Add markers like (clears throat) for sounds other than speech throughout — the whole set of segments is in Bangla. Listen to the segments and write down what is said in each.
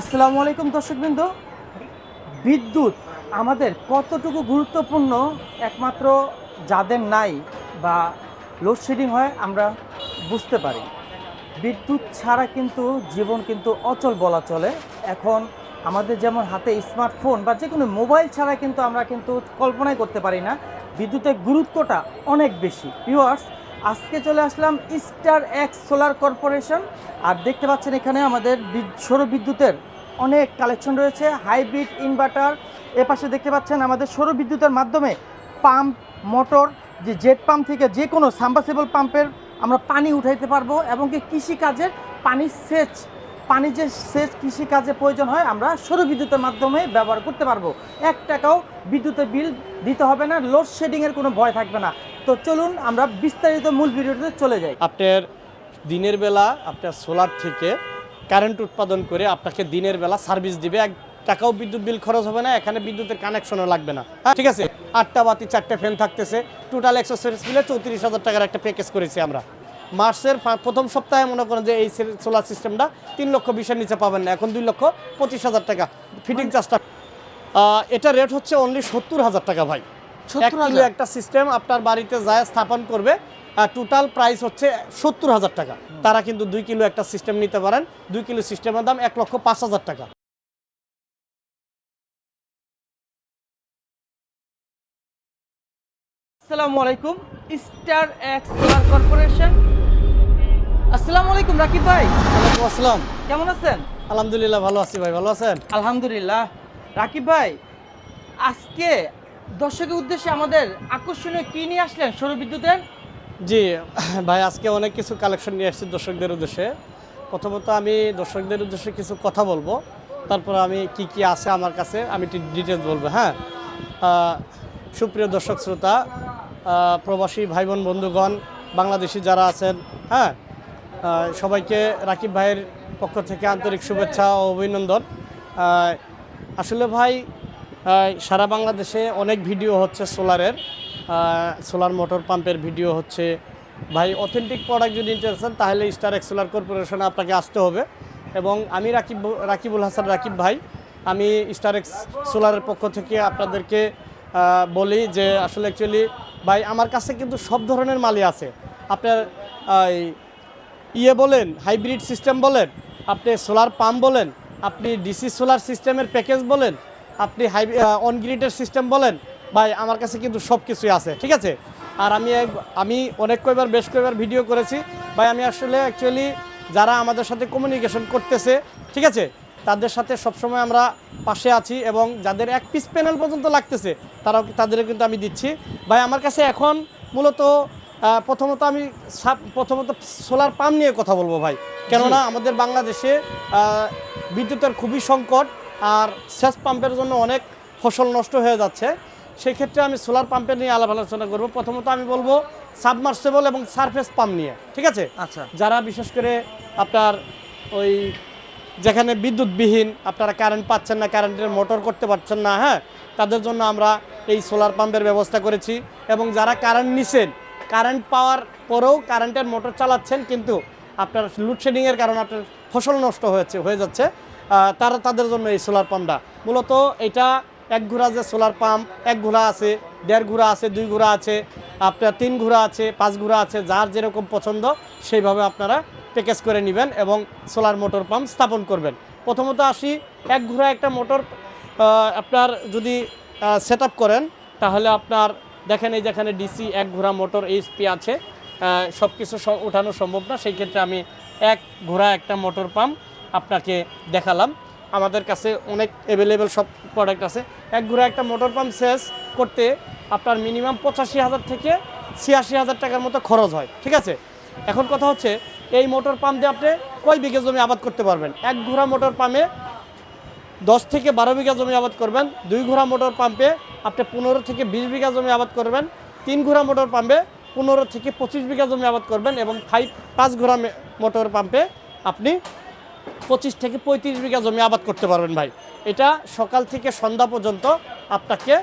আসসালামু আলাইকুম দর্শকবৃন্দ। বিদ্যুৎ আমাদের কতটুকু গুরুত্বপূর্ণ একমাত্র যাদের নাই বা লোডশেডিং হয় আমরা বুঝতে পারি। বিদ্যুৎ ছাড়া কিন্তু জীবন কিন্তু অচল বলা চলে। এখন আমাদের যেমন হাতে স্মার্টফোন বা যে কোনো মোবাইল ছাড়া কিন্তু আমরা কিন্তু কল্পনাই করতে পারি না। বিদ্যুতের গুরুত্বটা অনেক বেশি। ভিউয়ার্স আজকে চলে আসলাম স্টার এক্স সোলার কর্পোরেশন। আর দেখতে পাচ্ছেন এখানে আমাদের বিদ- সৌর বিদ্যুতের অনেক কালেকশন রয়েছে, হাইব্রিড ইনভার্টার। এ পাশে দেখতে পাচ্ছেন আমাদের সৌর বিদ্যুতের মাধ্যমে পাম্প, মোটর, যে জেট পাম্প থেকে যে কোনো সাম্বাসেবল পাম্পের আমরা পানি উঠাইতে পারব এবং কি কৃষিকাজের পানি সেচ পানি যে সেচ কৃষিকাজে প্রয়োজন হয়, আমরা সৌর বিদ্যুতের মাধ্যমে ব্যবহার করতে পারব। এক টাকাও বিদ্যুতের বিল দিতে হবে না লোডশেডিংয়ের কোনো ভয় থাকবে না। তো চলুন আমরা বিস্তারিত মূল ভিডিওতে চলে যাই। আপনার দিনের বেলা আপনার সোলার থেকে কারেন্ট উৎপাদন করে আপনাকে দিনের বেলা সার্ভিস দিবে। এক টাকাও বিদ্যুৎ বিল খরচ হবে না এখানে বিদ্যুতের কানেকশনও লাগবে না। হ্যাঁ, ঠিক আছে? আটটা বাতি চারটে ফ্যান থাকতেছে। টোটাল একশো এক্সেসরিজ মিলে চৌত্রিশ হাজার টাকার একটা প্যাকেজ করেছি আমরা। মার্চের প্রথম সপ্তাহে মনে করেন যে এই সোলার সিস্টেমটা তিন লক্ষ বিশের নিচে পাবেন না। এখন দুই লক্ষ পঁচিশ হাজার টাকা। ফিটিং চার্জটা এটা রেট হচ্ছে অনলি সত্তর হাজার টাকা ভাই। এক 70,000 কিলো একটা সিস্টেম আপনার বাড়িতে যায় স্থাপন করবে টোটাল প্রাইস হচ্ছে সত্তর হাজার টাকা। তারা কিন্তু দুই কিলো একটা সিস্টেম নিতে পারেন। দুই কিলো সিস্টেমের দাম এক লক্ষ পাঁচ হাজার টাকা। আসসালামু আলাইকুম স্টার এক্স সোলার কর্পোরেশন। আসসালামু আলাইকুম রাকিব ভাই। ওয়ালাইকুম আসসালাম। কেমন আছেন? আলহামদুলিল্লাহ ভালো আছি ভাই ভালো আছেন? আলহামদুলিল্লাহ। রাকিব ভাই আজকে দর্শকের উদ্দেশ্যে আমাদের আকর্ষণীয় কি নিয়ে আসলেন সৌর বিদ্যুতের? জি, ভাই, আজকে অনেক কিছু কালেকশন নিয়ে আসছি দর্শকদের উদ্দেশ্যে। প্রথমত আমি দর্শকদের উদ্দেশ্যে কিছু কথা বলব। তারপর আমি কি কি আছে আমার কাছে, আমি ডিটেলস বলব হ্যাঁ? সুপ্রিয় দর্শক শ্রোতা প্রবাসী ভাই বোন বন্ধুগণ, বাংলাদেশি যারা আছেন হ্যাঁ? সবাইকে রাকিব ভাইয়ের পক্ষ থেকে আন্তরিক শুভেচ্ছা ও অভিনন্দন। আসলে ভাই সারা বাংলাদেশে অনেক ভিডিও হচ্ছে সোলারের। সোলার মোটর পাম্পের ভিডিও হচ্ছে। ভাই অথেন্টিক প্রোডাক্ট যদি চান, তাহলে স্টার এক্স সোলার কর্পোরেশনে আপনাকে আসতে হবে। এবং আমি রাকিব, রাকিবুল হাসান রাকিব ভাই, আমি স্টার এক্স সোলারের পক্ষ থেকে আপনাদেরকে বলি যে আসলে অ্যাকচুয়ালি ভাই, আমার কাছে কিন্তু সব ধরনের মালই আছে। আপনার ইয়ে বলেন হাইব্রিড সিস্টেম বলেন, আপনি সোলার পাম্প বলেন, আপনি ডিসি সোলার সিস্টেমের প্যাকেজ বলেন আপনি হাই অনগ্রিডের সিস্টেম বলেন ভাই আমার কাছে কিন্তু সব কিছুই আছে ঠিক আছে? আর আমি আমি অনেক কয়বার বেশ কয়বার ভিডিও করেছি। ভাই আমি আসলে অ্যাকচুয়ালি যারা আমাদের সাথে কমিউনিকেশন করতেছে ঠিক আছে? তাদের সাথে সবসময় আমরা পাশে আছি এবং যাদের এক পিস প্যানেল পর্যন্ত লাগতেছে তারাও তাদের কিন্তু আমি দিচ্ছি। ভাই আমার কাছে এখন মূলত প্রথমত আমি প্রথমত সোলার পাম্প নিয়ে কথা বলব ভাই। কেননা আমাদের বাংলাদেশে বিদ্যুতের খুবই সংকট। আর সেচ পাম্পের জন্য অনেক ফসল নষ্ট হয়ে যাচ্ছে। সেক্ষেত্রে আমি সোলার পাম্পের নিয়ে আলাপ আলোচনা করব। প্রথমত আমি বলব সাবমার্সেবল এবং সারফেস পাম্প নিয়ে ঠিক আছে? আচ্ছা। যারা বিশেষ করে আপনার ওই যেখানে বিদ্যুৎবিহীন আপনারা কারেন্ট পাচ্ছেন না কারেন্টের মোটর করতে পারছেন না হ্যাঁ? তাদের জন্য আমরা এই সোলার পাম্পের ব্যবস্থা করেছি এবং যারা কারেন্ট নিছেন কারেন্ট পাওয়ার পরেও কারেন্টের মোটর চালাচ্ছেন কিন্তু আপনার লোডশেডিংয়ের কারণে আপনার ফসল নষ্ট হয়েছে হয়ে যাচ্ছে। তারা তাদের জন্য এই সোলার পাম্পটা মূলত এটা এক ঘোড়া যে সোলার পাম্প এক ঘোড়া আছে, দেড় ঘোড়া আছে, দুই ঘোড়া আছে, আপনার তিন ঘোড়া আছে, পাঁচ ঘোড়া আছে, যার যেরকম পছন্দ সেইভাবে আপনারা প্যাকেজ করে নেবেন এবং সোলার মোটর পাম্প স্থাপন করবেন। প্রথমত আসি, এক ঘোড়া একটা মোটর আপনার যদি সেট করেন, তাহলে আপনার দেখেন এই যেখানে ডিসি এক ঘোড়া মোটর এইচপি আছে সব কিছু ওঠানো সম্ভব না। সেই ক্ষেত্রে আমি এক ঘোড়া একটা মোটর পাম্প আপনাকে দেখালাম। আমাদের কাছে অনেক অ্যাভেলেবেল সব প্রোডাক্ট আছে। এক ঘোড়া একটা মোটর পাম্প শেষ করতে আপনার মিনিমাম পঁচাশি হাজার থেকে ছিয়াশি হাজার টাকার মতো খরচ হয়। ঠিক আছে? এখন কথা হচ্ছে, এই মোটর পাম্প দিয়ে আপনি কয় বিঘে জমি আবাদ করতে পারবেন? এক ঘোড়া মোটর পাম্পে দশ থেকে বারো বিঘা জমি আবাদ করবেন। দুই ঘোড়া মোটর পাম্পে আপনি পনেরো থেকে বিশ বিঘা জমি আবাদ করবেন। তিন ঘোড়া মোটর পাম্পে পনেরো থেকে পঁচিশ বিঘা জমি আবাদ করবেন এবং ফাইভ পাঁচ ঘোড়া মোটর পাম্পে আপনি পঁচিশ থেকে পঁয়ত্রিশ বিঘা জমি আবাদ করতে পারবেন ভাই। এটা সকাল থেকে সন্ধ্যা পর্যন্ত আপনাকে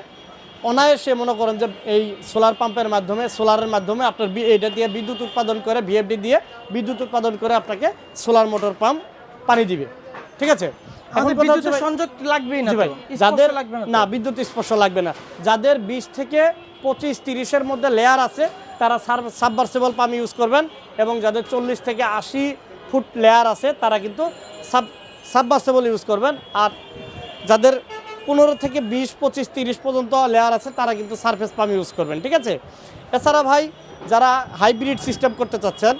অনায়াসে মনে করেন যে এই সোলার পাম্পের মাধ্যমে সোলারের মাধ্যমে আপনার এটা দিয়ে বিদ্যুৎ উৎপাদন করে ভিএফডি দিয়ে বিদ্যুৎ উৎপাদন করে আপনাকে সোলার মোটর পাম্প পানি দিবে। ঠিক আছে? এখন বিদ্যুতের সংযোগ লাগবেই না ভাই যাদের না বিদ্যুৎ স্পর্শ লাগবে না। যাদের বিশ থেকে পঁচিশ তিরিশের মধ্যে লেয়ার আছে তারা সাবমার্সেবল পাম্প ইউজ করবেন এবং যাদের চল্লিশ থেকে আশি ফুট লেয়ার আছে, তারা কিন্তু সাব, সাবমার্সেবল ইউজ করবেন। আর যাদের পনেরো থেকে বিশ, পঁচিশ, তিরিশ পর্যন্ত লেয়ার আছে, তারা কিন্তু সারফেস পাম্প ইউজ করবেন, ঠিক আছে? এছাড়া ভাই, যারা হাইব্রিড সিস্টেম করতে চাচ্ছেন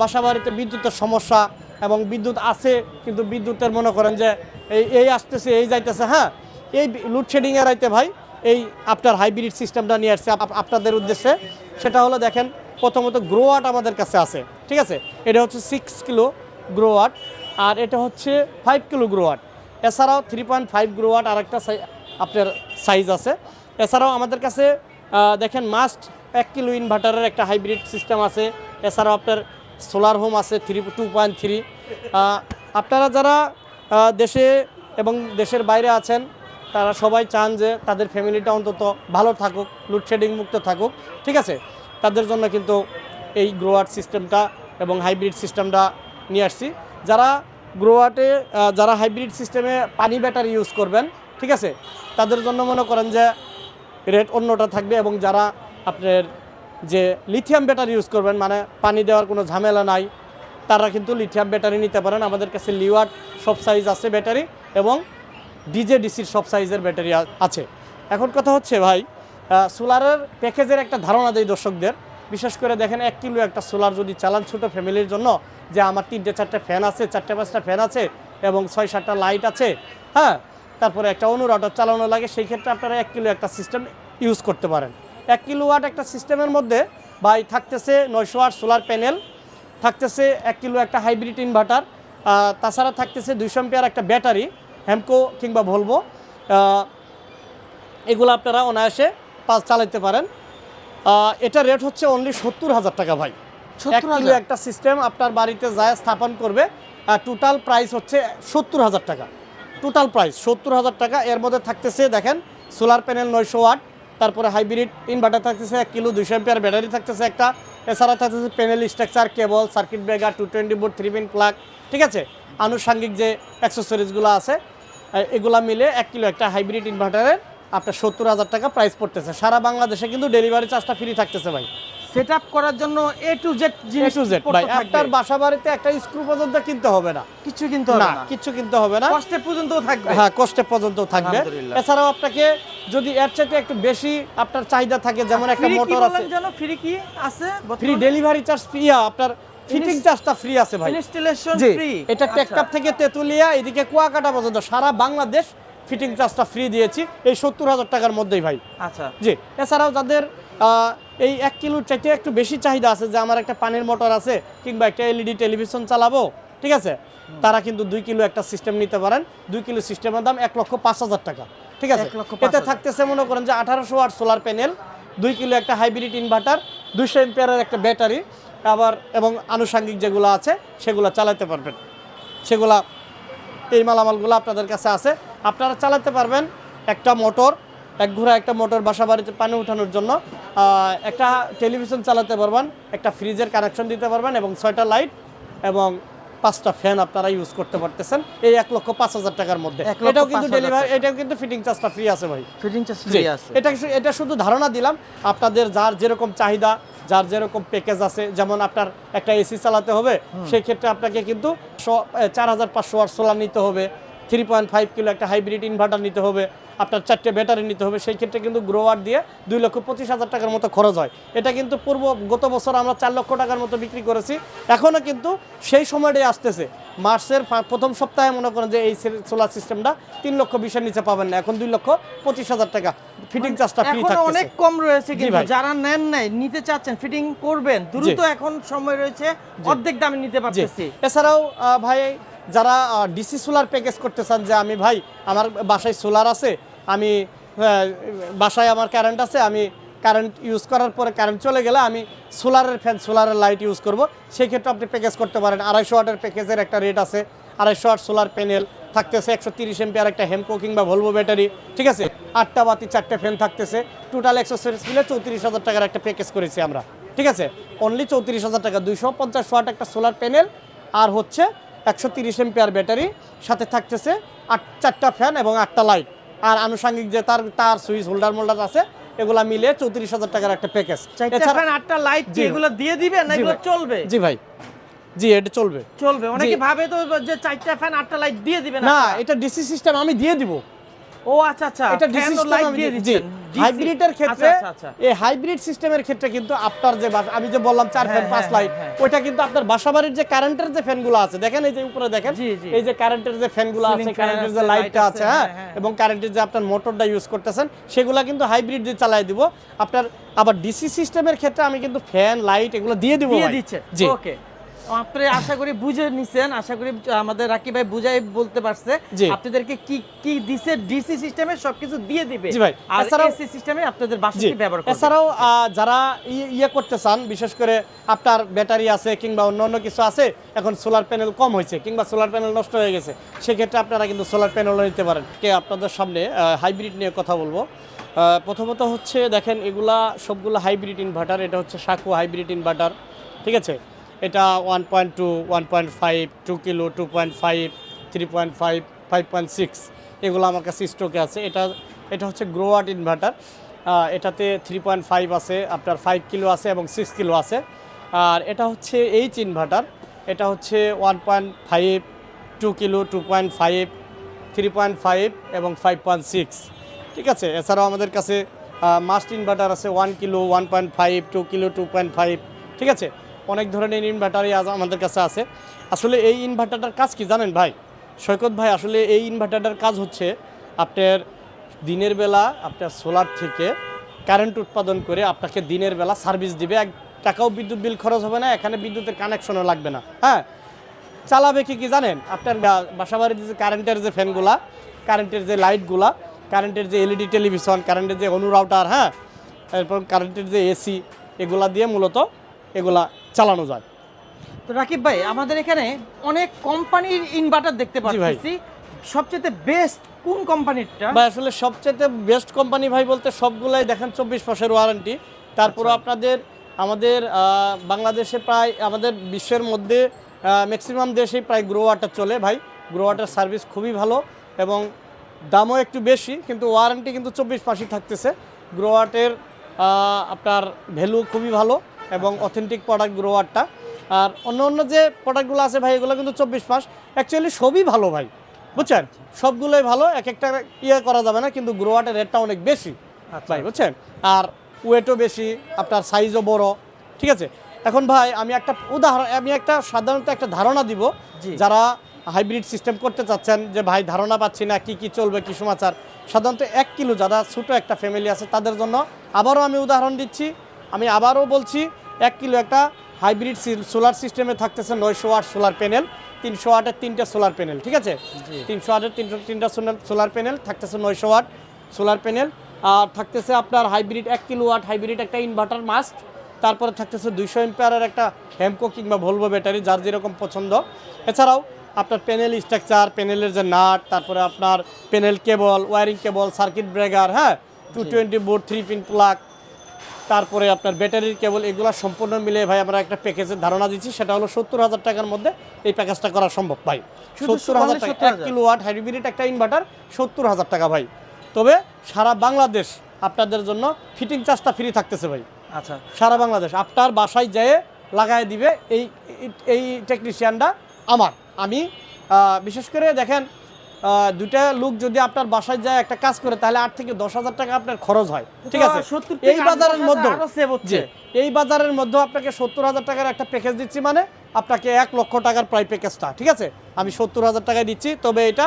বাসা বাড়িতে বিদ্যুতের সমস্যা এবং বিদ্যুৎ আছে, কিন্তু বিদ্যুতের মনে করেন যে এই এই আসতেছে, এই যাইতেছে হ্যাঁ? এই লোডশেডিংয়ের আইতে ভাই, এই আপনার হাইব্রিড সিস্টেমটা নিয়ে আসছে আপনাদের উদ্দেশ্যে। সেটা হলো দেখেন প্রথমত গ্রো গ্রোয়াট আমাদের কাছে আছে, ঠিক আছে? এটা হচ্ছে সিক্স কিলো গ্রো গ্রোয়াট আর এটা হচ্ছে ফাইভ কিলো গ্রো গ্রোয়াট এছাড়াও three point five grow Growatt আর একটা আপনার সাইজ আছে। এছাড়াও আমাদের কাছে দেখেন মাস্ট এক কিলো ইনভার্টারের একটা হাইব্রিড সিস্টেম আছে। এছাড়াও আপনার সোলার হোম আছে থ্রি টু পয়েন্ট থ্রি আপনারা যারা দেশে এবং দেশের বাইরে আছেন, তারা সবাই চান যে তাদের ফ্যামিলিটা অন্তত ভালো থাকুক লোডশেডিং মুক্ত থাকুক, ঠিক আছে? তাদের জন্য কিন্তু এই গ্রোয়ার সিস্টেমটা এবং হাইব্রিড সিস্টেমটা নিয়ে আসছি। যারা গ্রোয়াটে যারা হাইব্রিড সিস্টেমে পানি ব্যাটারি ইউজ করবেন, ঠিক আছে? তাদের জন্য মনে করেন যে রেট অন্যটা থাকবে এবং যারা আপনার যে লিথিয়াম ব্যাটারি ইউজ করবেন মানে পানি দেওয়ার কোনো ঝামেলা নাই, তারা কিন্তু লিথিয়াম ব্যাটারি নিতে পারেন। আমাদের কাছে লিওয়াট সব সাইজ আছে ব্যাটারি এবং ডিজে ডিসির সব সাইজের ব্যাটারি আছে। এখন কথা হচ্ছে ভাই সোলারের প্যাকেজের একটা ধারণা দেয় দর্শকদের। বিশেষ করে দেখেন, এক কিলো একটা সোলার যদি চালান ছোটো ফ্যামিলির জন্য, যে আমার তিনটে, চারটে ফ্যান আছে, চারটে, পাঁচটা ফ্যান আছে এবং ছয়, সাতটা লাইট আছে হ্যাঁ? তারপরে একটা অনুরাটার চালানো লাগে, সেই ক্ষেত্রে আপনারা এক কিলো একটা সিস্টেম ইউজ করতে পারেন। এক কিলো ওয়াট একটা সিস্টেমের মধ্যে, ভাই, থাকতেছে নয়শো আট সোলার প্যানেল, থাকতেছে এক কিলো একটা হাইব্রিড ইনভার্টার তাছাড়া থাকতেছে দুইশো এম্পিয়ার একটা ব্যাটারি হ্যামকো কিংবা ভলভো এগুলো আপনারা অনায়াসে পাঁচ চালাইতে পারেন। এটা রেট হচ্ছে অনলি সত্তর হাজার টাকা ভাই। এক 70,000 কিলো একটা সিস্টেম আপনার বাড়িতে যায় স্থাপন করবে আর টোটাল প্রাইস হচ্ছে সত্তর হাজার টাকা। টোটাল প্রাইস সত্তর হাজার টাকা। এর মধ্যে থাকতেছে দেখেন সোলার প্যানেল নয়শো ওয়াট তারপরে হাইব্রিড ইনভার্টার থাকতেছে এক কিলো দুইশো এম্পিয়ার ব্যাটারি থাকতেছে একটা। এছাড়া থাকতেছে panel structure cable circuit breaker two twenty board three pin plug ঠিক আছে? আনুষঙ্গিক যে অ্যাক্সেসরিজগুলো আছে এগুলা মিলে এক কিলো একটা হাইব্রিড ইনভার্টারের আপনার সত্তর হাজার টাকা প্রাইস পড়তেছে। সারা বাংলাদেশে কিন্তু ডেলিভারি চার্জটা ফ্রি থাকতেছে ভাই। সেট আপ করার জন্য এ টু জেড জিনিস টু জেড ভাই। আপনার বাসা বাড়িতে একটা স্ক্রু পর্যন্ত কিনতে হবে না। কিছু কিনতে হবে না কিছু কিনতে হবে না। কষ্টে পর্যন্ত থাকবে। হ্যাঁ কষ্টে পর্যন্ত থাকবে। এছাড়াও আপনাকে যদি এর চাইতে একটু বেশি আপনার চাহিদা থাকে যেমন একটা ফ্রি মোটর আছে। বললেন যেন? ফ্রি কি আছে ফ্রি ডেলিভারি চার্জ ফ্রি আপনার ফিটিং চার্জটা ফ্রি আছে ভাই। ইনস্টলেশন ফ্রি এটা টেকটাপ থেকে তেতুলিয়া এদিকে কুয়াকাটা পর্যন্ত সারা বাংলাদেশ ফিটিং চার্জটা ফ্রি দিয়েছি। এই সত্তর হাজার টাকার মধ্যেই ভাই। আচ্ছা। জি। এছাড়াও যাদের এই এক কিলোর চাইতে একটু বেশি চাহিদা আছে যে আমার একটা পানির মোটর আছে কিংবা একটা এলইডি টেলিভিশন চালাবো ঠিক আছে? তারা কিন্তু দুই কিলো একটা সিস্টেম নিতে পারেন। দুই কিলো সিস্টেমের দাম এক লক্ষ পাঁচ হাজার টাকা ঠিক আছে? এতে থাকতেছে মনে করেন যে আঠারোশো ওয়াট সোলার প্যানেল দুই কিলো একটা হাইব্রিড ইনভার্টার দুইশো এম্পিয়ারের একটা ব্যাটারি আবার এবং আনুষঙ্গিক যেগুলো আছে সেগুলো চালাতে পারবেন। সেগুলা এই মালামালগুলো আপনাদের কাছে আছে। আপনারা চালাতে পারবেন একটা মোটর এক ঘোড়া একটা মোটর বাসা বাড়িতে পানি উঠানোর জন্য। একটা টেলিভিশন চালাতে পারবেন একটা ফ্রিজের কানেকশন দিতে পারবেন এবং ছয়টা লাইট এবং পাঁচটা ফ্যান আপনারা ইউজ করতে পারতেছেন। এই এক লক্ষ পাঁচ হাজার টাকার মধ্যে। এটাও কিন্তু ডেলিভারি এটাও কিন্তু ফিটিং চার্জটা ফ্রি আছে ভাই। ফিটিং চার্জ ফ্রি আছে। এটা এটা শুধু ধারণা দিলাম আপনাদের যার যেরকম চাহিদা যার যেরকম প্যাকেজ আছে যেমন আপনার একটা এসি চালাতে হবে সেক্ষেত্রে আপনাকে কিন্তু চার হাজার পাঁচশো সোলার নিতে হবে থ্রি পয়েন্ট ফাইভ কিলো একটা হাইব্রিড ইনভার্টার নিতে হবে আপনার চারটে ব্যাটারি নিতে হবে সেই ক্ষেত্রে কিন্তু গ্রোয়ার দিয়ে দুই লক্ষ পঁচিশ হাজার টাকার মতো খরচ হয়। এটা কিন্তু পূর্ব গত বছর আমরা চার লক্ষ টাকার মতো বিক্রি করেছি। এখনও কিন্তু সেই সময়টাই আসতেছে। মার্চের প্রথম সপ্তাহে মনে করেন যে এই সোলার সিস্টেমটা তিন লক্ষ বিশের নিচে পাবেন না। এখন দুই লক্ষ পঁচিশ হাজার টাকা ফিটিং চার্জটা ফ্রি এখন অনেক কম রয়েছে কিন্তু যারা নেন নাই নিতে চাচ্ছেন ফিটিং করবেন দ্রুত এখন সময় রয়েছে অর্ধেক দামে নিতে পারতেছি। এছাড়াও ভাই যারা ডিসি সোলার প্যাকেজ করতে চান যে আমি ভাই আমার বাসায় সোলার আছে আমি বাসায় আমার কারেন্ট আছে, আমি কারেন্ট ইউজ করার পরে কারেন্ট চলে গেলে আমি সোলারের ফ্যান সোলারের লাইট ইউজ করব। সেই ক্ষেত্রে আপনি প্যাকেজ করতে পারেন। আড়াইশো ওয়াটের প্যাকেজের একটা রেট আছে। আড়াইশো ওয়াট সোলার প্যানেল থাকতেছে একশো তিরিশ এমপিয়ার একটা হেমকো কিংবা ভলভো ব্যাটারি ঠিক আছে? আটটা বাতি, চারটে ফ্যান থাকতেছে। টোটাল একশো সিরিজ মিলে চৌত্রিশ হাজার টাকার একটা প্যাকেজ করেছি আমরা, ঠিক আছে? অনলি চৌত্রিশ হাজার টাকা, দুইশো পঞ্চাশ ওয়াট একটা সোলার প্যানেল আর হচ্ছে একশো তিরিশ এমপিআর ব্যাটারি সাথে থাকতেছে আট, চারটা ফ্যান এবং আটটা লাইট আর আনুষঙ্গিক যে তার তার সুইচ হোল্ডার মোল্ডার আছে এগুলা মিলে চৌত্রিশ হাজার টাকার একটা প্যাকেজ এছাড়া ফ্যান আটটা লাইট। এগুলো দিয়ে দিবে না এগুলো চলবে? জি ভাই। জি এটা চলবে। চলবে। অনেকে। ভাবে তো যে চারটা ফ্যান আটটা লাইট দিয়ে দিবে না এটা ডিসি সিস্টেম আমি দিয়ে দিব। ও আচ্ছা আচ্ছা এটা ডিসি সিস্টেম দিয়ে দিচ্ছেন হাইব্রিডের ক্ষেত্রে আচ্ছা, আচ্ছা, আচ্ছা। এই হাইব্রিড সিস্টেমের ক্ষেত্রে কিন্তু আপনার যে আমি যে বললাম চার হ্যাঁ, ফ্যান পাঁচ হ্যাঁ, লাইট হ্যাঁ। ওইটা কিন্তু আপনার বাসাবাড়ির যে কারেন্টের যে ফ্যানগুলো আছে দেখেন এই যে উপরে দেখেন। এই যে কারেন্টের যে ফ্যানগুলো আছে কারেন্টের যে লাইটটা আছে হ্যাঁ হ্যাঁ, হ্যাঁ। এবং কারেন্টের যে আপনার মোটরটা ইউজ করতেছেন সেগুলা কিন্তু হাইব্রিড দিয়ে চালাই দিব আপনার আবার ডিসি সিস্টেমের ক্ষেত্রে আমি কিন্তু ফ্যান লাইট এগুলো দিয়ে দিব দিয়ে দিচ্ছে ওকে আপনি আশা করি বুঝে নিছেন আশা করি আমাদের রাকিব ভাই বুঝাই বলতে পারছে। আপনাদেরকে কি কি দিছে ডিসি সিস্টেমে সবকিছু দিয়ে দিবে। জি ভাই। এছাড়াও- এসি সিস্টেমে আপনাদের বাসায় জি ব্যবহার করবে? এছাড়াও যারা ইয়ে করতে চান বিশেষ করে আপনার ব্যাটারি আছে কিংবা অন্য অন্য কিছু আছে এখন সোলার প্যানেল কম হয়েছে কিংবা সোলার প্যানেল নষ্ট হয়ে গেছে সেক্ষেত্রে আপনারা কিন্তু সোলার প্যানেলও নিতে পারেন। কে আপনাদের সামনে হাইব্রিড নিয়ে কথা বলব। আহ, প্রথমত হচ্ছে দেখেন এগুলা সবগুলো হাইব্রিড ইনভার্টার এটা হচ্ছে সাকু হাইব্রিড ইনভার্টার ঠিক আছে? এটা one point two one point five two kilo two point five three point five five point six এগুলো আমার কাছে স্টকে আছে। এটা এটা হচ্ছে গ্রোয়াট ইনভার্টার এটাতে থ্রি পয়েন্ট ফাইভ আছে, আপনার ফাইভ কিলো আছে এবং সিক্স কিলো আছে। আর এটা হচ্ছে এইচ ইনভার্টার এটা হচ্ছে one point five two kilo two point five three point five এবং ফাইভ পয়েন্ট সিক্স ঠিক আছে? এছাড়াও আমাদের কাছে মাস্ট ইনভার্টার আছে one kilo one point five two kilo two point five ঠিক আছে? অনেক ধরনের ইনভার্টারই আজ আমাদের কাছে আছে। আসলে এই ইনভার্টারটার কাজ কি জানেন ভাই? সৈকত ভাই, আসলে এই ইনভার্টারটার কাজ হচ্ছে আপনার দিনের বেলা আপনার সোলার থেকে কারেন্ট উৎপাদন করে আপনাকে দিনের বেলা সার্ভিস দিবে। এক টাকাও বিদ্যুৎ বিল খরচ হবে না, এখানে বিদ্যুতের কানেকশনও লাগবে না। হ্যাঁ চালাবে কি কি জানেন? আপনার বা- বাসাবাড়ির যে কারেন্টের যে ফ্যানগুলা কারেন্টের যে লাইটগুলা কারেন্টের যে এলইডি টেলিভিশন কারেন্টের যে অনুরাউটার হ্যাঁ এরপর কারেন্টের যে এসি এগুলা দিয়ে মূলত এগুলা চালানো যায়। তো রাকিব ভাই আমাদের এখানে অনেক কোম্পানির ইনভার্টার দেখতে ভাই। পাচ্ছি। সবচেয়ে বেস্ট কোন কোম্পানিরটা? বা আসলে সবচেয়ে বেস্ট কোম্পানি ভাই বলতে সবগুলাই দেখেন চব্বিশ মাসের ওয়ারেন্টি তারপরে। আপনাদের আমাদের বাংলাদেশে প্রায় আমাদের বিশ্বের মধ্যে ম্যাক্সিমাম দেশেই প্রায় গ্রো ওয়াটার চলে ভাই। গ্রো ওয়াটার সার্ভিস খুবই ভালো এবং দামও একটু বেশি কিন্তু ওয়ারেন্টি কিন্তু চব্বিশ মাসই থাকতেছে। গ্রো ওয়াটের আপনার ভ্যালু খুবই ভালো। এবং অথেন্টিক প্রোডাক্ট গ্রো ওয়াটটা আর অন্য অন্য যে প্রোডাক্টগুলো আছে ভাই এগুলো কিন্তু চব্বিশ মাস। অ্যাকচুয়ালি সবই ভালো ভাই বুঝছেন? সবগুলোই ভালো এক একটা ইয়ে করা যাবে না কিন্তু গ্রোয়াটের রেটটা অনেক বেশি আচ্ছা। ভাই বুঝছেন? আর ওয়েটও বেশি আপনার সাইজও বড় ঠিক আছে? এখন ভাই আমি একটা উদাহরণ আমি একটা সাধারণত একটা ধারণা দিব। যারা হাইব্রিড সিস্টেম করতে চাচ্ছেন যে ভাই ধারণা পাচ্ছি না কি কি চলবে কি সমাচার। সাধারণত এক কিলো যারা ছোটো একটা ফ্যামিলি আছে তাদের জন্য আবারও আমি উদাহরণ দিচ্ছি আমি আবারও বলছি এক কিলো একটা হাইব্রিড সোলার সিস্টেমে থাকতেছে নয়শো ওয়াট সোলার প্যানেল তিনশো ওয়াটের তিনটে সোলার প্যানেল ঠিক আছে। তিনশো ওয়াটের তিনশো তিনটা সোলার প্যানেল থাকতেছে নয়শো ওয়াট সোলার প্যানেল আর থাকতেছে আপনার হাইব্রিড এক কিলো ওয়াট হাইব্রিড একটা ইনভার্টার মাস্ট তারপরে থাকতেছে দুইশো এম্পিয়ারের একটা হ্যামকো কিংবা ভলভো ব্যাটারি যার যেরকম পছন্দ। এছাড়াও আপনার প্যানেল স্ট্রাকচার প্যানেলের যে নাট তারপরে আপনার panel cable wiring cable circuit breaker হ্যাঁ? Two twenty board three pin plug তারপরে আপনার ব্যাটারির কেবল এগুলো সম্পূর্ণ মিলে ভাই আমরা একটা প্যাকেজের ধারণা দিচ্ছি সেটা হলো সত্তর হাজার টাকার মধ্যে এই প্যাকেজটা করা সম্ভব ভাই। সত্তর হাজার only টাকা এক কিলো ওয়াট হাইব্রিড একটা ইনভার্টার সত্তর হাজার টাকা ভাই। তবে সারা বাংলাদেশ আপনাদের জন্য ফিটিং চার্জটা ফ্রি থাকতেছে ভাই। আচ্ছা। সারা বাংলাদেশ আপনার বাসায় যেয়ে লাগাই দিবে এই- এই টেকনিশিয়ানটা আমার। আমি বিশেষ করে দেখেন দুটা লোক যদি আপনার বাসায় যায় একটা কাজ করে তাহলে আট থেকে দশ হাজার টাকা আপনার খরচ হয়। ঠিক আছে? এই বাজারের মধ্যে এই বাজারের মধ্যে আপনাকে সত্তর হাজার টাকার একটা প্যাকেজ দিচ্ছি মানে আপনাকে এক লক্ষ টাকার প্রায় প্যাকেজটা ঠিক আছে? আমি সত্তর হাজার টাকায় দিচ্ছি তবে এটা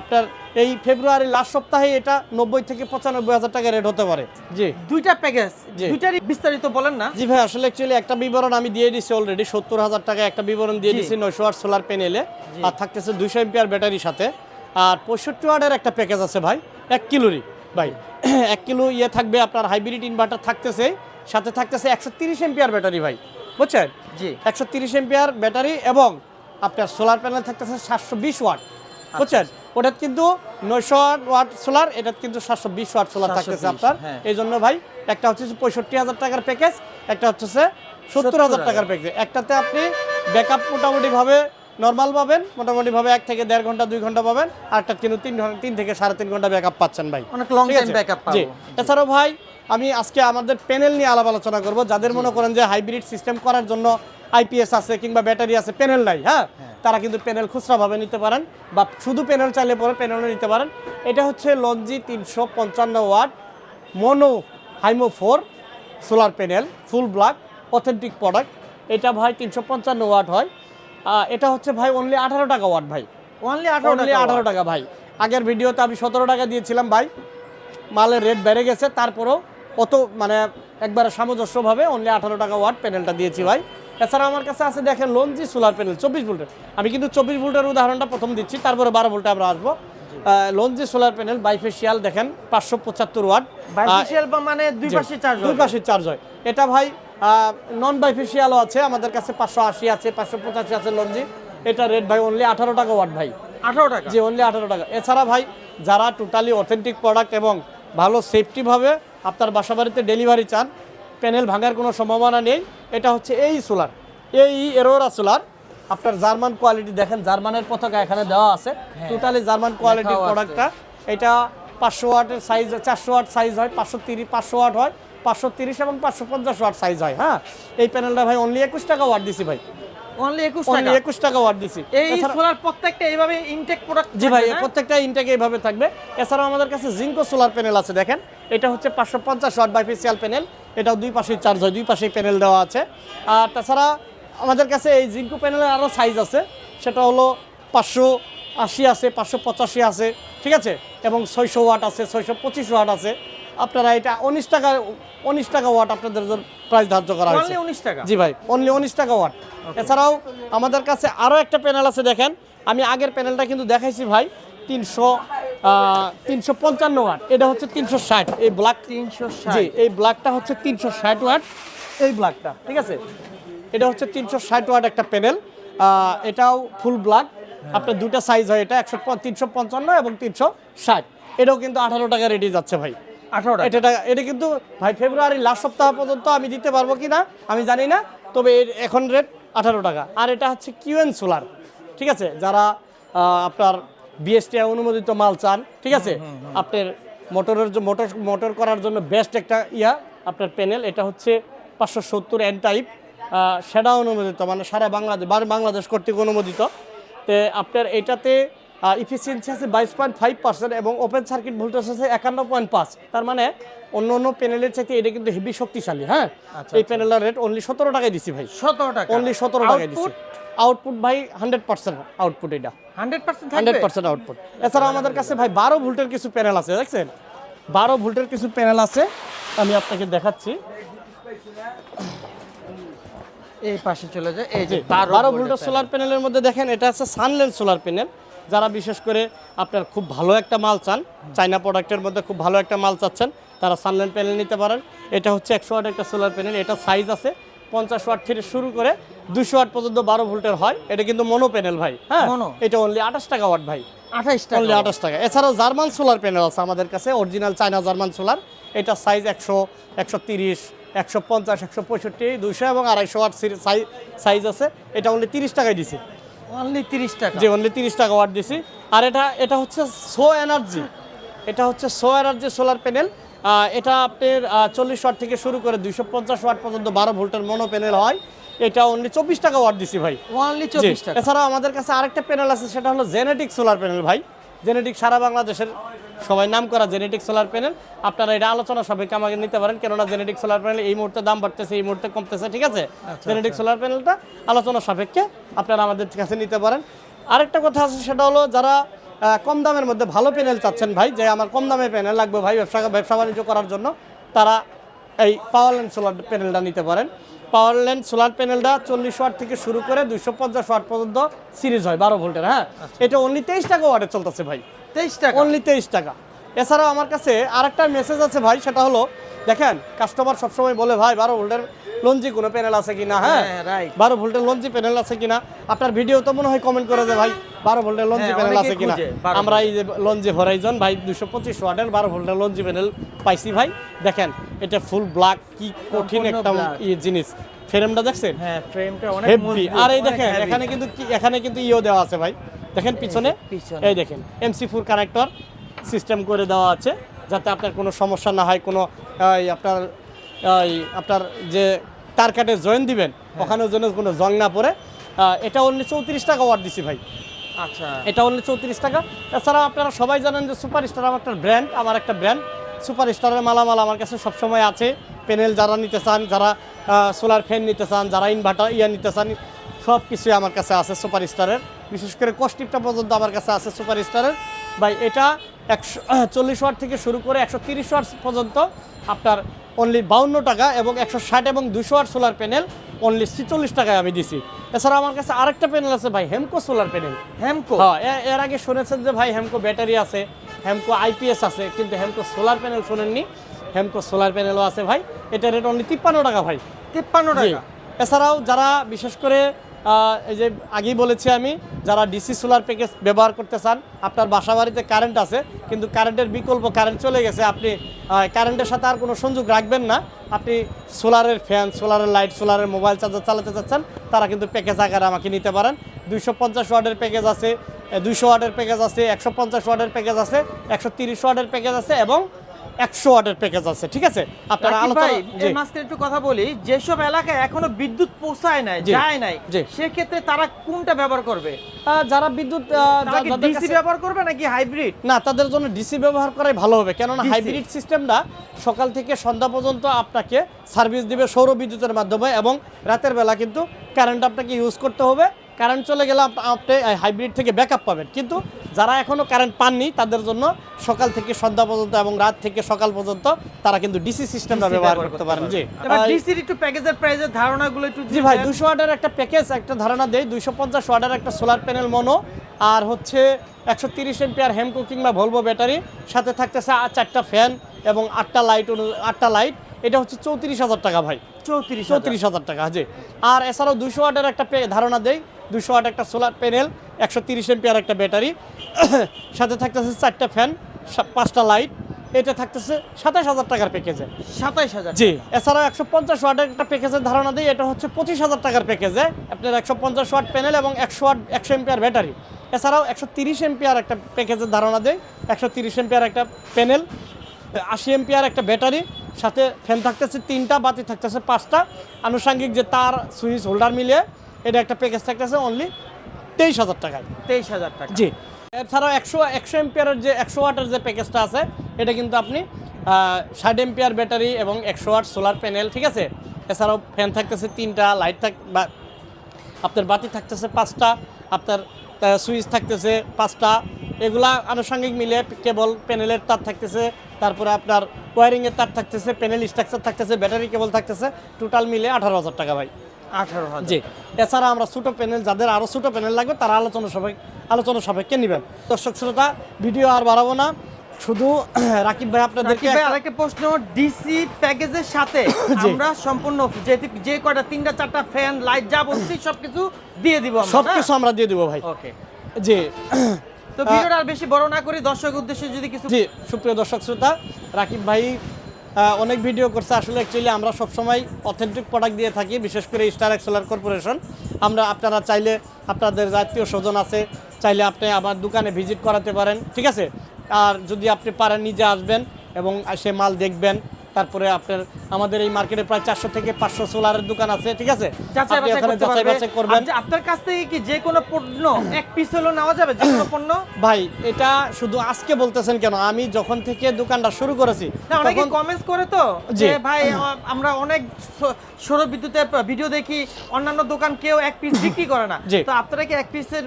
আপনার এই ফেব্রুয়ারি লাস্ট সপ্তাহে এটা নব্বই থেকে পঁচানব্বই হাজার টাকা রেট হতে পারে। জি। দুইটা প্যাকেজ। দুইটারই বিস্তারিত বলেন না। জি ভাই আসলে অ্যাকচুয়ালি একটা বিবরণ আমি দিয়ে দিছি অলরেডি সত্তর হাজার টাকা একটা বিবরণ দিয়ে। দিছি নয়শো ওয়াট সোলার প্যানেলে আর থাকতেছে দুইশো এমপিআর ব্যাটারির সাথে। আর পঁয়ষট্টি ওয়ার্ডের একটা প্যাকেজ আছে ভাই এক কিলোরই। ভাই (clears throat) এক কিলো ইয়ে থাকবে আপনার হাইব্রিড ইনভার্টার থাকতেছে সাথে থাকতেছে একশো তিরিশ এমপিআর ব্যাটারি ভাই বুঝছেন? জি। একশো তিরিশ এমপিআর ব্যাটারি এবং আপনার সোলার প্যানেল থাকতেছে সাতশো বিশ ওয়াট বুঝছেন? ওটা কিন্তু নয়শো ওয়াট সোলার এটা কিন্তু সাতশো বিশ ওয়াট সোলার থাকতেছে আপনার। হ্যাঁ। এই জন্য ভাই একটা হচ্ছে পঁয়ষট্টি হাজার টাকার প্যাকেজ একটা হচ্ছে সত্তর হাজার টাকার প্যাকেজ একটাতে আপনি ব্যাকআপ মোটামুটিভাবে নর্মাল পাবেন মোটামুটিভাবে এক থেকে দেড় ঘণ্টা দুই ঘণ্টা পাবেন আরেকটা কিন্তু তিন ঘণ্টা তিন থেকে সাড়ে তিন ঘণ্টা ব্যাকআপ পাচ্ছেন ভাই। অনেক লং টাইম? ব্যাকআপ জি। এছাড়াও ভাই আমি আজকে আমাদের প্যানেল নিয়ে আলাপ আলোচনা করব। যাদের মনে করেন যে হাইব্রিড সিস্টেম করার জন্য আইপিএস আছে কিংবা ব্যাটারি আছে প্যানেল নাই হ্যাঁ? তারা কিন্তু প্যানেল খুচরাভাবে নিতে পারেন বা শুধু প্যানেল চাইলে পরে প্যানেলও নিতে পারেন। এটা হচ্ছে লঞ্জি তিনশো পঞ্চান্ন watt mono Himo four solar panel full black authentic product এটা ভাই তিনশো পঞ্চান্ন ওয়াট হয়। এটা হচ্ছে ভাই অনলি আঠারো টাকা ওয়াট ভাই। অনলি আঠারো অনলি আঠারো টাকা ভাই। আগের ভিডিওতে আমি সতেরো টাকা দিয়েছিলাম ভাই। মালের রেট বেড়ে গেছে তারপরেও অত মানে একবারে সামঞ্জস্যভাবে অনলি আঠারো টাকা ওয়াট প্যানেলটা দিয়েছি ভাই। এছাড়া আমার কাছে আছে দেখেন লঞ্জি সোলার প্যানেল চব্বিশ ভোল্টের। আমি কিন্তু চব্বিশ ভোল্টের উদাহরণটা প্রথম দিচ্ছি তারপরে বারো ভোল্টে আমরা আসব। লঞ্জি সোলার প্যানেল বাইফেশিয়াল দেখেন পাঁচশো পঁচাত্তর ওয়াট বাইফেশিয়াল মানে দুই পাশে চার্জ দুই পাশে চার্জ হয়। এটা ভাই নন বাইফেশিয়ালও আছে আমাদের কাছে পাঁচশো আশি আছে পাঁচশো পঁচাশি আছে লঞ্জি। এটা রেট ভাই অনলি আঠারো টাকা ওয়াট ভাই। আঠারো টাকা? জি অনলি আঠারো টাকা। এছাড়া ভাই যারা টোটালি অথেন্টিক প্রোডাক্ট এবং ভালো সেফটিভাবে আপনার বাসা বাড়িতে ডেলিভারি চান প্যানেল ভাঙার কোনো সম্ভাবনা নেই। এটা হচ্ছে এই সোলার এই এরোরা সোলার আপনার জার্মান কোয়ালিটি দেখেন জার্মানের পতাকা এখানে দেওয়া আছে। টোটালি জার্মান কোয়ালিটির প্রোডাক্টটা এটা পাঁচশো ওয়াটের সাইজ চারশো ওয়াট সাইজ হয় পাঁচশো তিরিশ পাঁচশো ওয়াট হয়। পাঁচশো তিরিশ এবং পাঁচশো পঞ্চাশ ওয়াট সাইজ হয় হ্যাঁ? এই প্যানেলটা ভাই অনলি একুশ টাকা ওয়াট দিছি ভাই। অনলি টাকা? একুশ টাকা ওয়াট দিছি। এই সোলার প্রত্যেকটা এইভাবে ইনটেক প্রোডাক্ট জি ভাই প্রত্যেকটা ইনটেক এইভাবে থাকবে। এছাড়াও আমাদের কাছে জিঙ্কো সোলার প্যানেল আছে দেখেন। এটা হচ্ছে পাঁচশো পঞ্চাশ ওয়াট বাইফেসিয়াল প্যানেল এটাও দুই পাশেই চার্জ হয় দুই পাশেই প্যানেল দেওয়া আছে। আর তাছাড়া আমাদের কাছে এই জিঙ্কো প্যানেলের আরও সাইজ আছে। সেটা হলো পাঁচশো আশি আছে পাঁচশো পঁচাশি আছে ঠিক আছে? এবং ছয়শো ওয়াট আছে ছয়শো পঁচিশ ওয়াট আছে। আপনারা এটা উনিশ টাকা উনিশ টাকা ওয়াট আপনাদের প্রাইস ধার্য করা হয়েছে। উনিশ টাকা? জি ভাই অনলি উনিশ টাকা ওয়াট এছাড়াও আমাদের কাছে আরও একটা প্যানেল আছে দেখেন। আমি আগের প্যানেলটা কিন্তু দেখাইছি ভাই তিনশো তিনশো পঞ্চান্ন ওয়াট এটা হচ্ছে তিনশো ষাট এই ব্ল্যাক তিনশো জি এই ব্ল্যাকটা হচ্ছে তিনশো ষাট ওয়াট এই ব্ল্যাকটা ঠিক আছে? এটা হচ্ছে তিনশো ষাট ওয়াট একটা প্যানেল এটাও ফুল ব্ল্যাক আপনার দুটা সাইজ হয় এটা একশো তিনশো পঞ্চান্ন এবং তিনশো ষাট। এটাও কিন্তু আঠারো টাকা রেডি যাচ্ছে ভাই। আঠারো এটা টাকা- এটা কিন্তু ভাই ফেব্রুয়ারি লাস্ট সপ্তাহ পর্যন্ত আমি দিতে পারব কি না আমি জানি না তবে এর এখন রেট আঠারো টাকা। আর এটা হচ্ছে কিউএন সোলার ঠিক আছে? যারা আপনার বিএসটিআই অনুমোদিত মাল চান ঠিক আছে? আপনার মোটরের মোটর মোটর করার জন্য বেস্ট একটা ইয়া আপনার প্যানেল এটা হচ্ছে পাঁচশো সত্তর এন টাইপ সেটা অনুমোদিত মানে সারা বাংলাদেশ বাংলাদেশ কর্তৃক অনুমোদিত। তে আপনার এটাতে ইফিসিয়েন্সি আছে বাইশ পয়েন্ট ফাইভ পার্সেন্ট এবং ওপেন সার্কিট ভোল্টেজ আছে একান্ন পয়েন্ট পাঁচ। তার মানে অন্য অন্য প্যানেলের চাইতে এটা কিন্তু হেভি শক্তিশালী হ্যাঁ? এই প্যানেলের রেট অনলি সতেরো টাকায় দিছি ভাই। সতেরো টাকা। অনলি সতেরো টাকায় দিছি। আউটপুট ভাই হান্ড্রেড পার্সেন্ট আউটপুট এটা। Hundred percent hundred percent output এছাড়া আমাদের কাছে ভাই বারো ভোল্টের কিছু প্যানেল আছে দেখছেন? বারো ভোল্টের কিছু প্যানেল আছে আমি আপনাকে দেখাচ্ছি। এই পাশে চলে যায় এই যে বারো ভোল্টের সোলার প্যানেলের মধ্যে দেখেন এটা আছে সানলেন্স সোলার প্যানেল যারা বিশেষ করে আপনার খুব ভালো একটা মাল চান চাইনা প্রোডাক্টের মধ্যে খুব ভালো একটা মাল চাচ্ছেন তারা সানলাইন প্যানেল নিতে পারেন। এটা হচ্ছে একশো ওয়াট একটা সোলার প্যানেল এটা সাইজ আছে পঞ্চাশ ওয়াট থেকে শুরু করে দুশো ওয়াট পর্যন্ত বারো ভোল্টের হয়। এটা কিন্তু মনো প্যানেল ভাই হ্যাঁ? এটা অনলি আঠাশ টাকা ওয়াট ভাই। অনলি টাকা আঠাশ টাকা। এছাড়াও জার্মান সোলার প্যানেল আছে আমাদের কাছে অরিজিনাল চায়না জার্মান সোলার এটা সাইজ একশো একশো তিরিশ একশো পঞ্চাশ একশো পঁয়ষট্টি দুশো এবং আড়াইশো ওয়াট সাইজ আছে। এটা অনলি তিরিশ টাকায় দিছি। অনলি তিরিশ টাকা। যে অনলি তিরিশ টাকা ওয়াট দিছি। আর এটা এটা হচ্ছে সো এনার্জি এটা হচ্ছে সো এনার্জি সোলার প্যানেল এটা আপনার চল্লিশ ওয়াট থেকে শুরু করে দুইশো পঞ্চাশ ওয়াট পর্যন্ত বারো ভোল্টের মনো প্যানেল হয়। এটা অনলি চব্বিশ টাকা ওয়াট দিছি ভাই। অনলি চব্বিশ টাকা। এছাড়াও আমাদের কাছে আরেকটা প্যানেল আছে সেটা হলো জেনেটিক সোলার প্যানেল ভাই। জেনেটিক সারা বাংলাদেশের সবাই নাম করা জেনেটিক সোলার প্যানেল। আপনারা এটা আলোচনা সাপেক্ষে আমাকে নিতে পারেন কেননা জেনেটিক সোলার প্যানেল এই মুহূর্তে দাম বাড়তেছে এই মুহূর্তে কমতেছে ঠিক আছে? জেনেটিক সোলার প্যানেলটা আলোচনা সাপেক্ষে আপনারা আমাদের কাছে নিতে পারেন। আরেকটা কথা আছে সেটা হলো যারা কম দামের মধ্যে ভালো প্যানেল চাচ্ছেন ভাই যে আমার কম দামে প্যানেল লাগবে ভাই ব্যবসা ব্যবসা বাণিজ্য করার জন্য তারা এই পাওয়ার ল্যান্ড সোলার প্যানেলটা নিতে পারেন। পাওয়ার ল্যান্ড সোলার প্যানেলটা চল্লিশ ওয়াট থেকে শুরু করে দুইশো পঞ্চাশ ওয়াট পর্যন্ত সিরিজ হয় বারো ভোল্টের হ্যাঁ? এটা অনলি তেইশ টাকা ওয়াটে চলতেছে ভাই। তেইশ টাকা? অনলি তেইশ টাকা। এছাড়াও আমার কাছে আরেকটা মেসেজ আছে ভাই সেটা হলো দেখেন কাস্টমার সবসময় বলে ভাই বারো ভোল্টের লঞ্জি কোনো প্যানেল আছে কিনা? হ্যাঁ? হ্যাঁ, বারো ভোল্টের লঞ্জি প্যানেল আছে কিনা? আপনার ভিডিও তো মনে হয় কমেন্ট করে যে ভাই বারো ভোল্টের লঞ্জি হ্যাঁ, প্যানেল আছে খুঁজে 12 আমরা এই যে লঞ্জি হরাইজন ভাই দুশো পঁচিশ ওয়াটের বারো ভোল্টের লঞ্জি প্যানেল পাইছি ভাই। দেখেন এটা ফুল ব্ল্যাক কি কঠিন একটা জিনিস। ফ্রেমটা দেখছেন? হ্যাঁ ফ্রেমটা অনেক হেভি আর এই দেখেন এখানে কিন্তু এখানে কিন্তু ইও দেওয়া আছে ভাই। দেখেন পিছনে? পিছনে। এই দেখেন এমসি ফোর কানেক্টর সিস্টেম করে দেওয়া আছে যাতে আপনার কোনো সমস্যা না হয় কোনো আপনার আপনার যে তার কাটে জয়েন দিবেন হ্যাঁ। ওখানেও যেন কোনো জং না পড়ে। এটা অনলি চৌত্রিশ টাকা ওয়াট দিছি ভাই। আচ্ছা। এটা অনলি চৌত্রিশ টাকা। এছাড়া আপনারা সবাই জানেন যে সুপার স্টার আমার একটা ব্র্যান্ড আমার একটা ব্র্যান্ড সুপার স্টারের মালামাল আমার কাছে সবসময় আছে। প্যানেল যারা নিতে চান যারা সোলার ফ্যান নিতে চান যারা ইনভার্টার ইয়া নিতে চান সব কিছুই আমার কাছে আছে সুপার স্টারের বিশেষ করে কস্টিপটা পর্যন্ত আমার কাছে আছে সুপার স্টারের ভাই এটা একশো চল্লিশ ওয়াট থেকে শুরু করে একশো তিরিশ ওয়াট পর্যন্ত আপনার অনলি বাউন্ন টাকা এবং একশো ষাট এবং দুশো ওয়াট সোলার প্যানেল অনলি ছিচল্লিশ টাকায় আমি দিছি। এছাড়া আমার কাছে আরেকটা প্যানেল আছে ভাই হেমকো সোলার প্যানেল হেমকো হ্যাঁ এর আগে শুনেছেন যে ভাই হেমকো ব্যাটারি আছে হেমকো আইপিএস আছে কিন্তু হেমকো সোলার প্যানেল শোনেননি। হেমকো সোলার প্যানেলও আছে ভাই এটা রেট অনলি তিপ্পান্ন টাকা ভাই। তিপ্পান্ন টাকা? এছাড়াও যারা বিশেষ করে এই যে আগেই বলেছি আমি, যারা ডিসি সোলার প্যাকেজ ব্যবহার করতে চান, আপনার বাসা বাড়িতে কারেন্ট আছে, কিন্তু কারেন্টের বিকল্প কারেন্ট চলে গেছে, আপনি কারেন্টের সাথে আর কোনো সংযোগ রাখবেন না। আপনি সোলারের ফ্যান সোলারের লাইট সোলারের মোবাইল চার্জার চালাতে চাচ্ছেন, তারা কিন্তু প্যাকেজ আকারে আমাকে নিতে পারেন। দুইশো পঞ্চাশ ওয়ার্ডের প্যাকেজ আছে দুইশো ওয়ার্ডের প্যাকেজ আছে, একশো পঞ্চাশ ওয়ার্ডের প্যাকেজ আছে, একশো তিরিশ ওয়ার্ডের প্যাকেজ আছে এবং একশো ওয়ার্ডের প্যাকেজ আছে ঠিক আছে? আপনারা আলোচনা একটু কথা বলি যেসব এলাকায় এখনও বিদ্যুৎ পৌঁছায় নাই যায় নাই সেক্ষেত্রে তারা কোনটা ব্যবহার করবে? যারা বিদ্যুৎ ডিসি ব্যবহার করবে নাকি হাইব্রিড? না তাদের জন্য ডিসি ব্যবহার করাই ভালো হবে কেননা হাইব্রিড সিস্টেমটা সকাল থেকে সন্ধ্যা পর্যন্ত আপনাকে সার্ভিস দিবে সৌর বিদ্যুতের মাধ্যমে এবং রাতের বেলা কিন্তু কারেন্ট আপনাকে ইউজ করতে হবে। কারেন্ট চলে গেলে আপনি হাইব্রিড থেকে ব্যাকআপ পাবেন। কিন্তু যারা এখনও কারেন্ট পাননি তাদের জন্য সকাল থেকে সন্ধ্যা পর্যন্ত এবং রাত থেকে সকাল পর্যন্ত তারা কিন্তু ডিসি সিস্টেমটা ব্যবহার করতে পারেন। জি। ডিসির একটু প্যাকেজের প্রাইসের ধারণাগুলো একটু জি ভাই দুশো ওয়াটের একটা প্যাকেজ একটা ধারণা দেয় দুইশো পঞ্চাশ ওয়াটের একটা সোলার প্যানেল মনো আর হচ্ছে একশো তিরিশ এমপিআর কুকিং বা ভলভো ব্যাটারি সাথে থাকতেছে চারটা ফ্যান এবং আটটা লাইট আটটা লাইট এটা হচ্ছে চৌত্রিশ হাজার টাকা ভাই। চৌত্রিশ চৌত্রিশ হাজার টাকা জি। আর এছাড়াও দুশো ওয়াটের একটা ধারণা দেই। দুশো আট একটা সোলার প্যানেল একশো তিরিশ এমপিআর একটা ব্যাটারি। (coughs) সাথে থাকতেছে চারটা ফ্যান পাঁচটা লাইট এটা থাকতেছে সাতাশ হাজার টাকার প্যাকেজে সাতাইশ হাজার জি এছাড়াও একশো পঞ্চাশ ওয়াটের একটা প্যাকেজের ধারণা দিই এটা হচ্ছে পঁচিশ হাজার টাকার প্যাকেজে আপনার একশো পঞ্চাশ ওয়াট প্যানেল এবং একশো ওয়াট একশো এমপিআর ব্যাটারি। এছাড়াও একশো তিরিশ এমপিআর একটা প্যাকেজের ধারণা দেয় একশো তিরিশ এমপিআর একটা প্যানেল আশি এমপিআর একটা ব্যাটারি সাথে ফ্যান থাকতেছে তিনটা বাতি থাকতেছে পাঁচটা। আনুষঙ্গিক যে তার সুইচ হোল্ডার মিলিয়ে এটা একটা প্যাকেজ থাকতেছে অনলি তেইশ হাজার টাকায়। তেইশ হাজার টাকা। জি। এছাড়াও একশো একশো এমপিয়ারের যে একশো ওয়াটের যে প্যাকেজটা আছে এটা কিন্তু আপনি ষাট এমপিয়ার ব্যাটারি এবং একশো ওয়াট সোলার প্যানেল ঠিক আছে? এছাড়াও ফ্যান থাকতেছে তিনটা লাইট থাক বা আপনার বাতি থাকতেছে পাঁচটা আপনার সুইচ থাকতেছে পাঁচটা। এগুলা আনুষঙ্গিক মিলে কেবল প্যানেলের তার থাকতেছে তারপরে আপনার ওয়ারিংয়ের তার থাকতেছে প্যানেল স্ট্রাকচার থাকতেছে ব্যাটারি কেবল থাকতেছে টোটাল মিলে আঠারো হাজার টাকা ভাই। আঠারো জি। এছাড়া আমরা ছোটো প্যানেল যাদের আরও ছোটো প্যানেল লাগবে তারা আলোচনা সবাই আলোচনা সাপেক্ষে নেবেন? দর্শক শ্রোতা ভিডিও আর বাড়াবো না। শুধু (coughs) রাকিব ভাই আপনাদেরকে আরেকটা প্রশ্ন ডিসি প্যাকেজের সাথে (coughs) আমরা সম্পূর্ণ যে যে কয়টা তিনটা চারটা ফ্যান লাইট যা বলছি সবকিছু দিয়ে দিব আমরা সব কিছু আমরা দিয়ে দিব ভাই। ওকে জি। তো (coughs) ভিডিওটা আর বেশি বড় না করি দর্শক উদ্দেশ্যে যদি কিছু জি সুপ্রিয় দর্শক শ্রোতা রাকিব ভাই অনেক ভিডিও করছে। আসলে অ্যাকচুয়ালি আমরা সবসময় অথেন্টিক প্রোডাক্ট দিয়ে থাকি, বিশেষ করে স্টার এক্সেলার কর্পোরেশন আমরা আপনারা চাইলে আপনাদের জাতীয় স্বজন আছে, চাইলে আপনি আমার দোকানে ভিজিট করাতে পারেন, ঠিক আছে? আর যদি আপনি পারেন, নিজে আসবেন এবং সে মাল দেখবেন। তারপরে আপনার আমাদের এই মার্কেটে প্রায় চারশো থেকে পাঁচশো সোলারের দোকান আছে ঠিক আছে? আপনি ওখানে যাচাই বাছাই করবেন। আপনার কাছ থেকে কি যে কোনো পণ্য এক পিস হলেও নেওয়া যাবে? যে কোনো পণ্য? ভাই এটা শুধু আজকে বলতেছেন কেন? আমি যখন থেকে দোকানটা শুরু করেছি না অনেকে কমেন্টস করে তো যে ভাই আমরা অনেক সৌর বিদ্যুতের ভিডিও দেখি অন্যান্য দোকান কেউ এক পিস বিক্রি করে না। তো আপনারা কি এক পিসের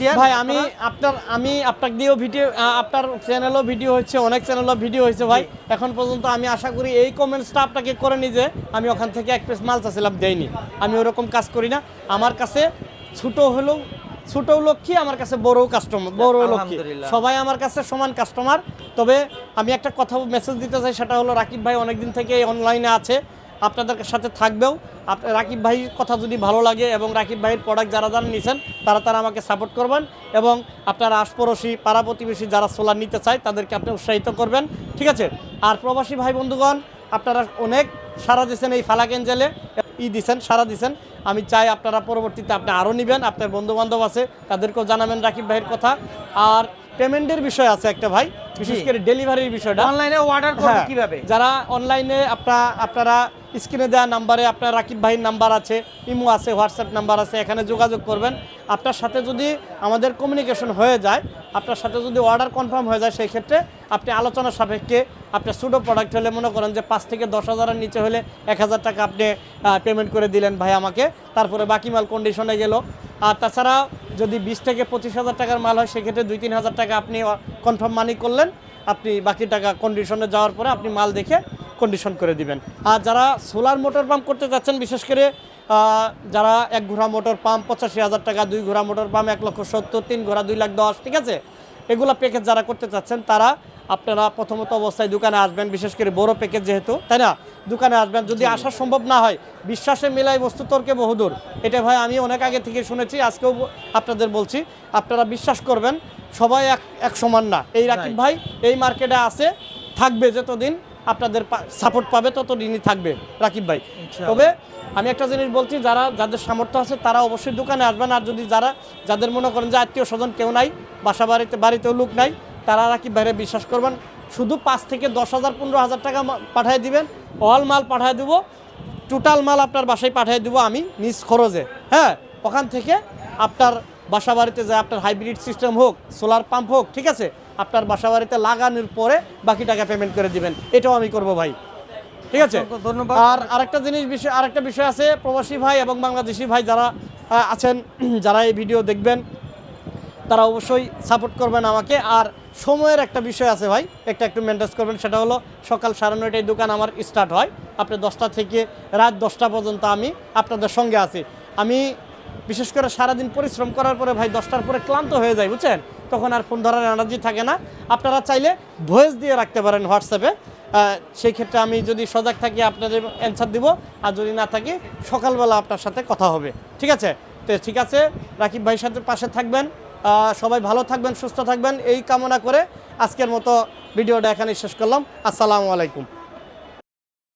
দেন ভাই আমি আপনার? আমি আপনার দিয়েও ভিডিও আপনার চ্যানেলও ভিডিও হচ্ছে অনেক চ্যানেলও ভিডিও হয়েছে ভাই। এখন পর্যন্ত আমি আশা করি এই কমেন্টসটা আপনাকে করে নি যে আমি ওখান থেকে এক পেস মাল চাচ্ছিলাম দেয়নি। আমি ওরকম কাজ করি না। আমার কাছে ছোটো হলেও ছোট লক্ষ্মী আমার কাছে বড় কাস্টমার বড় লক্ষ্মী। সবাই আমার কাছে সমান কাস্টমার তবে আমি একটা কথা মেসেজ দিতে চাই সেটা হলো রাকিব ভাই অনেকদিন থেকে অনলাইনে আছে। আপনাদের সাথে থাকবেও। রাকিব ভাইয়ের কথা যদি ভালো লাগে এবং রাকিব ভাইয়ের প্রোডাক্ট যারা যারা নিছেন তারা তারা আমাকে সাপোর্ট করবেন এবং আপনার আশপড়শি পাড়া প্রতিবেশী যারা সোলার নিতে চায় তাদেরকে আপনি উৎসাহিত করবেন। ঠিক আছে? আর প্রবাসী ভাই বন্ধুগণ আপনারা অনেক সারা দিয়েছেন এই ফালাক এঞ্জেলে। ই দিছেন সারা দিছেন। আমি চাই আপনারা পরবর্তীতে আপনি আরও নেবেন আপনার বন্ধু বান্ধব আছে তাদেরকেও জানাবেন রাকিব ভাইয়ের কথা। আর পেমেন্টের বিষয় আছে একটা ভাই বিশেষ করে ডেলিভারির বিষয়টা। অনলাইনে অর্ডার করবে কীভাবে? যারা অনলাইনে আপনারা আপনারা স্ক্রিনে দেওয়া নাম্বারে আপনার রাকিব ভাইয়ের নাম্বার আছে, ইমো আছে, হোয়াটসঅ্যাপ নাম্বার আছে, এখানে যোগাযোগ করবেন। আপনার সাথে যদি আমাদের কমিউনিকেশন হয়ে যায়, আপনার সাথে যদি অর্ডার কনফার্ম হয়ে যায় সেই ক্ষেত্রে আপনি আলোচনা সাপেক্ষে আপনার সুডো প্রোডাক্ট হলে মনে করেন যে পাঁচ থেকে দশ হাজারের নিচে হলে এক হাজার টাকা আপনি পেমেন্ট করে দিলেন ভাই আমাকে। তারপরে বাকি মাল কন্ডিশনে গেল। আর তাছাড়া যদি বিশ থেকে পঁচিশ হাজার টাকার মাল হয়, সেক্ষেত্রে দুই, তিন হাজার টাকা আপনি কনফার্ম মানি করলেন। আপনি বাকি টাকা কন্ডিশনে যাওয়ার পরে আপনি মাল দেখে কন্ডিশন করে দিবেন। আর যারা সোলার মোটর পাম্প করতে যাচ্ছেন, বিশেষ করে যারা এক ঘোড়া মোটর পাম্প পঁচাশি হাজার টাকা, দুই ঘোড়া মোটর পাম্প এক লক্ষ সত্তর, তিন ঘোড়া দুই লাখ দশ, ঠিক আছে? এগুলো প্যাকেজ যারা করতে চাচ্ছেন তারা আপনারা প্রথমত অবস্থায় দোকানে আসবেন বিশেষ করে বড় প্যাকেজ যেহেতু তাই না? দোকানে আসবেন যদি আসা সম্ভব না হয় বিশ্বাসে মেলাই বস্তু তর্কে বহুদূর। এটা ভাই আমি অনেক আগে থেকে শুনেছি আজকেও আপনাদের বলছি আপনারা বিশ্বাস করবেন সবাই এক এক সমান না। এই রাকিব ভাই এই মার্কেটে আছে থাকবে যতদিন আপনাদের সাপোর্ট পাবে তত ততদিনই থাকবে রাকিব ভাই। তবে আমি একটা জিনিস বলছি যারা যাদের সামর্থ্য আছে তারা অবশ্যই দোকানে আসবেন। আর যদি যারা যাদের মনে করেন যে আত্মীয় স্বজন কেউ নাই বাসা বাড়িতে বাড়িতেও লোক নাই তারা রাকিব ভাইরে বিশ্বাস করবেন। শুধু পাঁচ থেকে দশ হাজার পনেরো হাজার টাকা পাঠিয়ে দিবেন। অল মাল পাঠিয়ে দেবো। টোটাল মাল আপনার বাসায় পাঠিয়ে দেবো আমি নিজ খরচে। হ্যাঁ ওখান থেকে আপনার বাসা বাড়িতে যায় আপনার হাইব্রিড সিস্টেম হোক সোলার পাম্প হোক ঠিক আছে? আপনার বাসা বাড়িতে লাগানোর পরে বাকি টাকা পেমেন্ট করে দিবেন। এটাও আমি করব ভাই। ঠিক আছে? ধন্যবাদ। আর আরেকটা জিনিস বিষয় আরেকটা বিষয় আছে প্রবাসী ভাই এবং বাংলাদেশি ভাই যারা আছেন (clears throat) যারা এই ভিডিও দেখবেন তারা অবশ্যই সাপোর্ট করবেন আমাকে। আর সময়ের একটা বিষয় আছে ভাই একটা একটু মেনটেন করবেন সেটা হলো সকাল সাড়ে নয়টায় দোকান আমার স্টার্ট হয়। আপনি দশটা থেকে রাত দশটা পর্যন্ত আমি আপনাদের সঙ্গে আছি। আমি বিশেষ করে সারাদিন পরিশ্রম করার পরে ভাই দশটার পরে ক্লান্ত হয়ে যায়, বুঝছেন? তখন আর ফোন ধরার এনার্জি থাকে না। আপনারা চাইলে ভয়েস দিয়ে রাখতে পারেন হোয়াটসঅ্যাপে সেই ক্ষেত্রে আমি যদি সজাগ থাকি, আপনাদের অ্যান্সার দিব। আর যদি না থাকি, সকালবেলা আপনার সাথে কথা হবে। ঠিক আছে? তো ঠিক আছে, রাকিব ভাইয়ের সাথে পাশে থাকবেন। সবাই ভালো থাকবেন, সুস্থ থাকবেন। এই কামনা করে আজকের মতো ভিডিওটা এখানে শেষ করলাম। আসসালামু আলাইকুম।